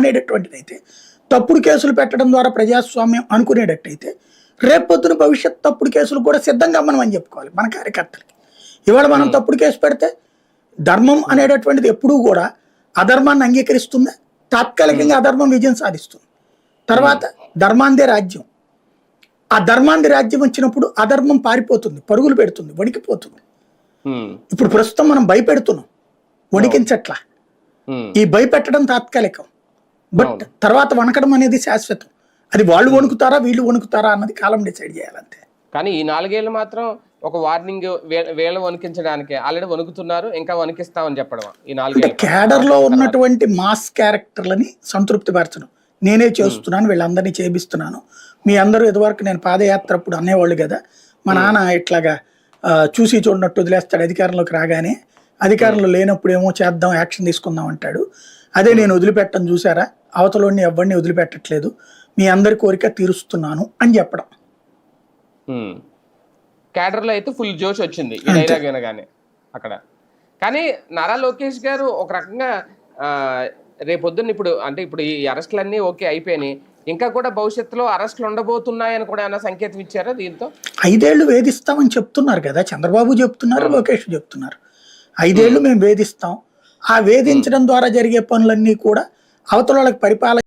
అనేటటువంటిది అయితే తప్పుడు కేసులు పెట్టడం ద్వారా ప్రజాస్వామ్యం అనుకునేటట్టయితే రేపొద్దున భవిష్యత్ తప్పుడు కేసులు కూడా సిద్ధంగా మనం అని చెప్పుకోవాలి మన కార్యకర్తలకి. ఇవాళ మనం తప్పుడు కేసు పెడితే ధర్మం అనేటటువంటిది ఎప్పుడూ కూడా అధర్మాన్ని అంగీకరిస్తుందా? తాత్కాలికంగా అధర్మం విజయం సాధిస్తుంది. తర్వాత ధర్మాందే రాజ్యం. ఆ ధర్మాంది రాజ్యం వచ్చినప్పుడు అధర్మం పారిపోతుంది పరుగులు పెడుతుంది వణికిపోతుంది. ఇప్పుడు ప్రస్తుతం మనం భయపెడుతున్నాం వణికించట్లా. ఈ భయపెట్టడం తాత్కాలికం. బట్ తర్వాత వణకడం అనేది శాశ్వతం. అది వాళ్ళు వణుకుతారా వీళ్ళు వణుకుతారా అన్నది కాలం డిసైడ్ చేయాలంతే. కానీ ఈ నాలుగేళ్ళు మాత్రం ఒక వార్నింగ్ వేళ వణికించడానికి. ఆల్రెడీ వణుకుతున్నారు ఇంకా వణికిస్తామని చెప్పడం ఈ నాలుగేళ్ళు క్యాడర్లో ఉన్నటువంటి మాస్ క్యారెక్టర్లని సంతృప్తి పరచడం. నేనే చేస్తున్నాను వీళ్ళందరినీ చేపిస్తున్నాను. మీ అందరూ ఇదివరకు నేను పాదయాత్ర అప్పుడు అనేవాళ్ళు కదా. మా నాన్న ఇట్లాగా చూసి చూడనట్టు వదిలేస్తాడు అధికారంలోకి రాగానే. అధికారంలో లేనప్పుడు ఏమో చేద్దాం యాక్షన్ తీసుకుందాం అంటాడు. అదే నేను వదిలిపెట్టను చూసారా అవతలోని ఎవరిని వదిలిపెట్టట్లేదు. మీ అందరి కోరిక తీరుస్తున్నాను అని చెప్పడం. క్యాడర్లో అయితే ఫుల్ జోష్ వచ్చింది ఈ డైలాగ్ వినగానే అక్కడ. కానీ నారా లోకేష్ గారు ఒక రకంగా ఆ, రేపొద్దున్న ఇప్పుడు అంటే ఇప్పుడు ఈ అరెస్టులన్నీ ఓకే అయిపోయినాయి. ఇంకా కూడా భవిష్యత్తులో అరెస్టులు ఉండబోతున్నాయని కూడా ఏమైనా సంకేతం ఇచ్చారా దీంతో? ఐదేళ్ళు వేధిస్తామని చెప్తున్నారు కదా. చంద్రబాబు చెప్తున్నారు లోకేష్ చెప్తున్నారు. ఐదేళ్ళు మేము వేధిస్తాం. ఆ వేధించడం ద్వారా జరిగే పనులన్నీ కూడా అవతల వాళ్ళకి పరిపాలన